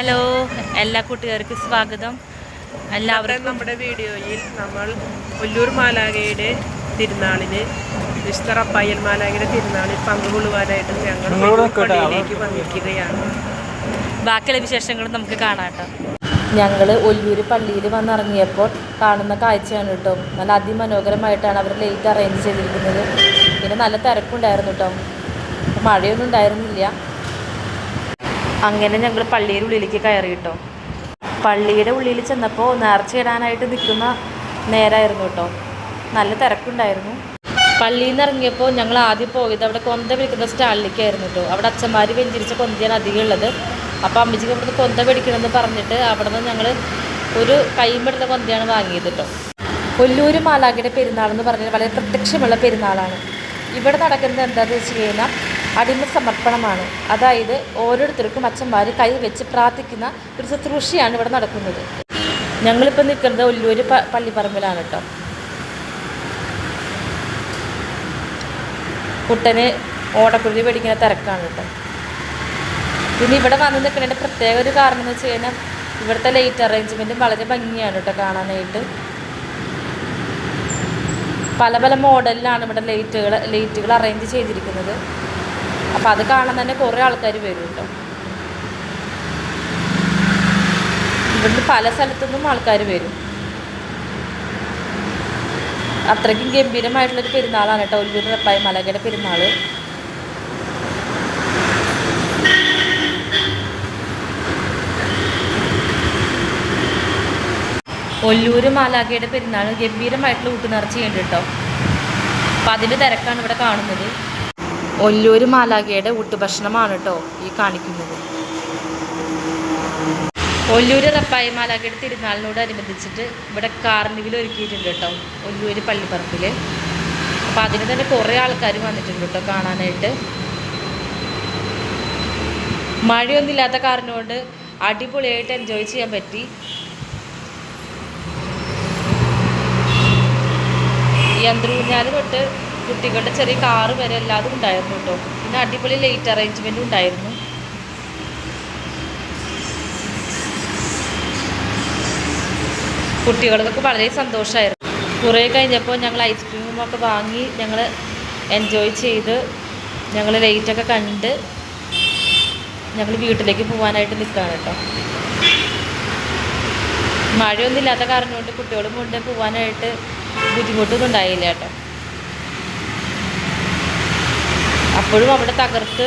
Hello എല്ലാ കൂട്ടുകാർക്കും സ്വാഗതം. എല്ലാവരും എല്ലാവർക്കും നമ്മുടെ വീഡിയോയിൽ നമ്മൾ ഒല്ലൂർ മാലാകയുടെ തിരുനാളിന് മിസ്റ്റർ അപ്പായൽ മാലാകയുടെ തിരുനാളിൽ പങ്കുകൊള്ളുവാനായിട്ട് ഞങ്ങൾ ഒല്ലൂർ പള്ളിയിലേക്ക് വന്നിരിക്കുകയാണ്. ബാക്കിയുള്ള വിശേഷങ്ങളും നമുക്ക് കാണാം കേട്ടോ. ഞങ്ങൾ ഒല്ലൂര് പള്ളിയിൽ വന്നിറങ്ങിയപ്പോൾ കാണുന്ന കാഴ്ചയാണ് കേട്ടോ. നല്ല അതിമനോഹരമായിട്ടാണ് അവർ ലേറ്റ് അറേഞ്ച് ചെയ്തിരിക്കുന്നത്. പിന്നെ നല്ല തിരക്കുണ്ടായിരുന്നു കേട്ടോ. മഴയൊന്നും ഉണ്ടായിരുന്നില്ല. അങ്ങനെ ഞങ്ങൾ പള്ളിയുടെ ഉള്ളിലേക്ക് കയറി കേട്ടോ. പള്ളിയുടെ ഉള്ളിൽ ചെന്നപ്പോൾ നേർച്ചയിടാനായിട്ട് നിൽക്കുന്ന നേരമായിരുന്നു കേട്ടോ. നല്ല തിരക്കുണ്ടായിരുന്നു. പള്ളിയിൽ നിന്ന് ഇറങ്ങിയപ്പോൾ ഞങ്ങൾ ആദ്യം പോയത് അവിടെ കൊന്ത വിളിക്കുന്ന സ്റ്റാളിലേക്കായിരുന്നു കേട്ടോ. അവിടെ അച്ഛന്മാർ വെഞ്ചിരിച്ച കൊന്തയാണ് അധികം ഉള്ളത്. അപ്പോൾ അമ്മച്ചിക്ക് അവിടുന്ന് കൊന്ത പിടിക്കണമെന്ന് പറഞ്ഞിട്ട് അവിടെ നിന്ന് ഞങ്ങൾ ഒരു കൈമെടുത്ത കൊന്തയാണ് വാങ്ങിയത് കേട്ടോ. കൊല്ലൂർ മാലാഖയുടെ പെരുന്നാളെന്ന് പറഞ്ഞാൽ വളരെ പ്രത്യക്ഷമുള്ള പെരുന്നാളാണ്. ഇവിടെ നടക്കുന്നത് എന്താണെന്ന് വെച്ച് കഴിഞ്ഞാൽ അടിമ സമർപ്പണമാണ്. അതായത് ഓരോരുത്തർക്കും അച്ഛന്മാർ കൈ വെച്ച് പ്രാർത്ഥിക്കുന്ന ഒരു ശുശ്രൂഷയാണ് ഇവിടെ നടക്കുന്നത്. ഞങ്ങളിപ്പോൾ നിൽക്കുന്നത് ഒല്ലൂർ പ പള്ളിപ്പറമ്പിലാണ് കേട്ടോ കുട്ടന് ഓടക്കുഴി പിടിക്കുന്ന തിരക്കാണ് കേട്ടോ പിന്നെ ഇവിടെ വന്ന് നിൽക്കുന്നതിന്റെ പ്രത്യേക ഒരു കാരണം എന്ന് വെച്ച് കഴിഞ്ഞാൽ ഇവിടുത്തെ ലൈറ്റ് അറേഞ്ച്മെന്റും വളരെ ഭംഗിയാണ് കേട്ടോ കാണാനായിട്ട്. പല പല മോഡലിലാണ് ഇവിടെ ലൈറ്റുകൾ ലൈറ്റുകൾ അറേഞ്ച് ചെയ്തിരിക്കുന്നത്. അപ്പോൾ അത് കാണാൻ തന്നെ കുറേ ആൾക്കാർ വരും കേട്ടോ ഇവിടുന്ന് പല സ്ഥലത്തുനിന്നും ആൾക്കാർ വരും. അത്രയ്ക്കും ഗംഭീരമായിട്ടുള്ളൊരു പെരുന്നാളാണ് കേട്ടോ. ഒല്ലൂർ റപ്പായ മലകയുടെ പെരുന്നാൾ ഒല്ലൂർ മാലാഖയുടെ പെരുന്നാൾ ഗംഭീരമായിട്ടുള്ള ഊട്ടുനിറച്ച് കേട്ടോ. അപ്പം അതിന്റെ തിരക്കാണ് ഇവിടെ കാണുന്നത്. ഒല്ലൂർ മാലാഖയുടെ ഊട്ടുഭക്ഷണമാണ് കേട്ടോ ഈ കാണിക്കുന്നത്. ഒല്ലൂർ റപ്പായി മാലാഖയുടെ തിരുനാളിനോടനുബന്ധിച്ചിട്ട് ഇവിടെ കാർണിവിൽ ഒരുക്കിയിട്ടുണ്ട് കേട്ടോ ഒല്ലൂർ പള്ളിപ്പറമ്പിൽ അപ്പോൾ അതിന് തന്നെ കുറേ ആൾക്കാർ വന്നിട്ടുണ്ട് കേട്ടോ കാണാനായിട്ട്. മഴയൊന്നുമില്ലാത്ത കാറിനോട് അടിപൊളിയായിട്ട് എൻജോയ് ചെയ്യാൻ പറ്റി. യന്ത്രൂഞ്ഞാൽ തൊട്ട് കുട്ടികളുടെ ചെറിയ കാറ് വരെ എല്ലാതും ഉണ്ടായിരുന്നു കേട്ടോ. പിന്നെ അടിപൊളി ലൈറ്റ് അറേഞ്ച്മെന്റും ഉണ്ടായിരുന്നു. കുട്ടികൾക്കൊക്കെ വളരെ സന്തോഷമായിരുന്നു കുറേ കഴിഞ്ഞപ്പോൾ ഞങ്ങൾ ഐസ്ക്രീമും ഒക്കെ വാങ്ങി ഞങ്ങൾ എൻജോയ് ചെയ്ത് ഞങ്ങൾ ലൈറ്റൊക്കെ കണ്ട് ഞങ്ങൾ വീട്ടിലേക്ക് പോകാനായിട്ട് നിൽക്കുകയാണ് കേട്ടോ. മഴയൊന്നും ഇല്ലാത്ത കാരണം കൊണ്ട് കുട്ടികളും കൊണ്ട് പോകാനായിട്ട് ബുദ്ധിമുട്ടൊന്നും ഉണ്ടായില്ല കേട്ടോ. അപ്പോഴും അവിടെ തകർത്ത്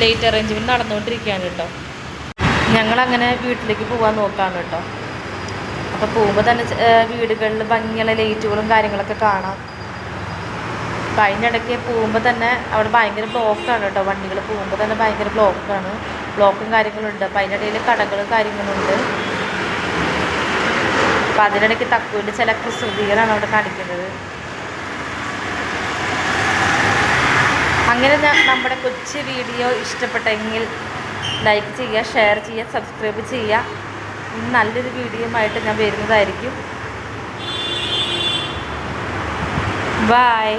ലൈറ്റ് അറേഞ്ച്മെന്റ് നടന്നുകൊണ്ടിരിക്കുകയാണ് കേട്ടോ. ഞങ്ങളങ്ങനെ വീട്ടിലേക്ക് പോകാൻ നോക്കാണ് കേട്ടോ. അപ്പോൾ പോകുമ്പോൾ തന്നെ വീടുകളിൽ ഭംഗിയുള്ള ലൈറ്റുകളും കാര്യങ്ങളൊക്കെ കാണാം. അപ്പം അതിനിടയ്ക്ക് പോകുമ്പോൾ തന്നെ അവിടെ ഭയങ്കര ബ്ലോക്കാണ് കേട്ടോ. വണ്ടികൾ പോകുമ്പോൾ തന്നെ ഭയങ്കര ബ്ലോക്കാണ് ബ്ലോക്കും കാര്യങ്ങളുണ്ട് അപ്പോൾ അതിനിടയിൽ കടകളും കാര്യങ്ങളുണ്ട് അപ്പോൾ അതിനിടയ്ക്ക് തക്കുവിന്റെ ചില കുസൃതികളാണ് അവിടെ കാണിക്കുന്നത്. അങ്ങനെ നമ്മുടെ കൊച്ചു വീഡിയോ ഇഷ്ടപ്പെട്ടെങ്കിൽ ലൈക്ക് ചെയ്യുക ഷെയർ ചെയ്യുക സബ്സ്ക്രൈബ് ചെയ്യുക. നല്ലൊരു വീഡിയോയുമായിട്ട് ഞാൻ വരുന്നതായിരിക്കും. ബായ്